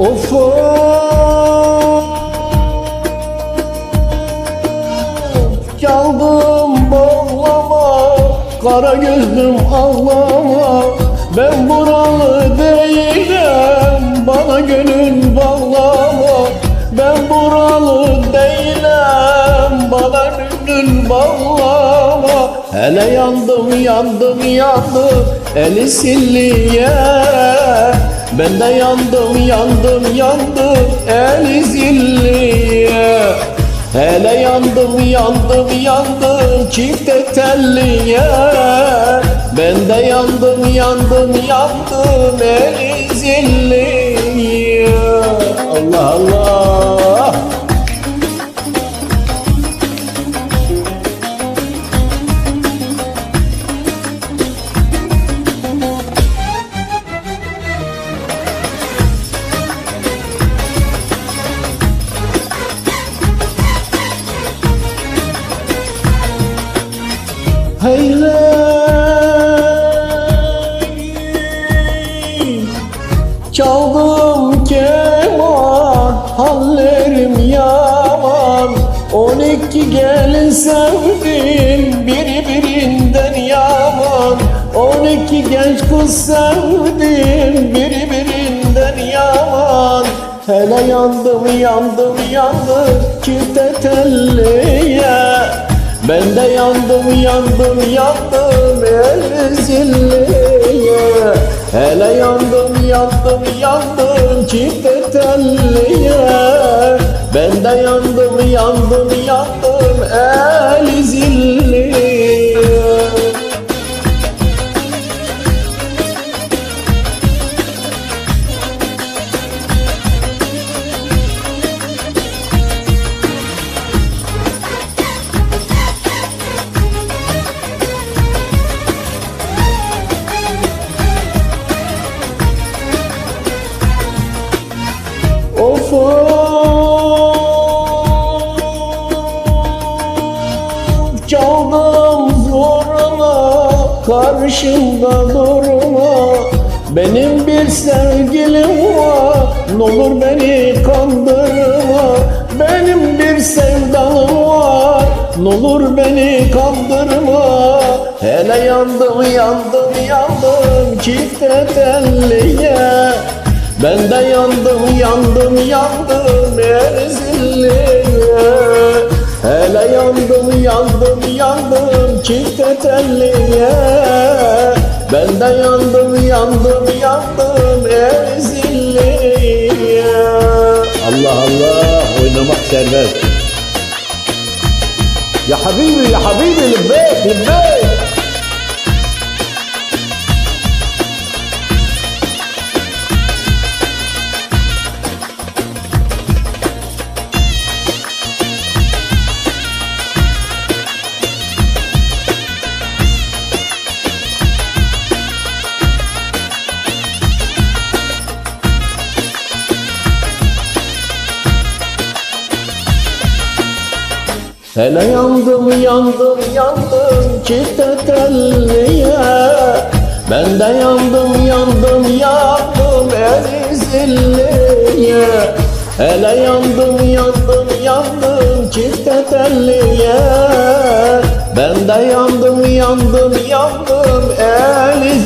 Of of. Çaldım bağlama Kara gözlüm ağlama. Ben buralı değilim Bana gönül bağlama. Ben buralı değilim Bana gönül bağlama. Hele yandım yandım yandım Eli silliye ben de yandım yandım yandım eli zilliye Hele yandım yandım yandım çifte telliye Ben de yandım yandım yandım eli zilliye Allah Allah Hey Çaldım keman Hallerim yaman. On iki gelin sevdim Biri birinden yaman. On iki genç kız sevdim Biri birinden yaman. Hele yandım yandım yandım Çifte telliye ben de yandım yandım yandım el zilliye. Hele yandım yandım yandım çifte telliye. Ben de yandım yandım yandım el Of of Çaldım zoruna Karşımda durma. Benim bir sevgilim var N'olur beni kandırma. Benim bir sevdalım var N'olur beni kandırma. Hele yandım yandım yandım Çifte telliye ben de yandım yandım yandım erzilliye Hele yandım yandım yandım çifte telliye Ben de yandım yandım yandım erzilliye Allah Allah oynamak serbest. Ya habibi ya habibi libbeyk libbeyk Hele yandım yandım yandım çifte telliye. Ben de yandım yandım yandım el zilliye. Hele yandım yandım yandım çifte telliye. Ben de yandım yandım yandım el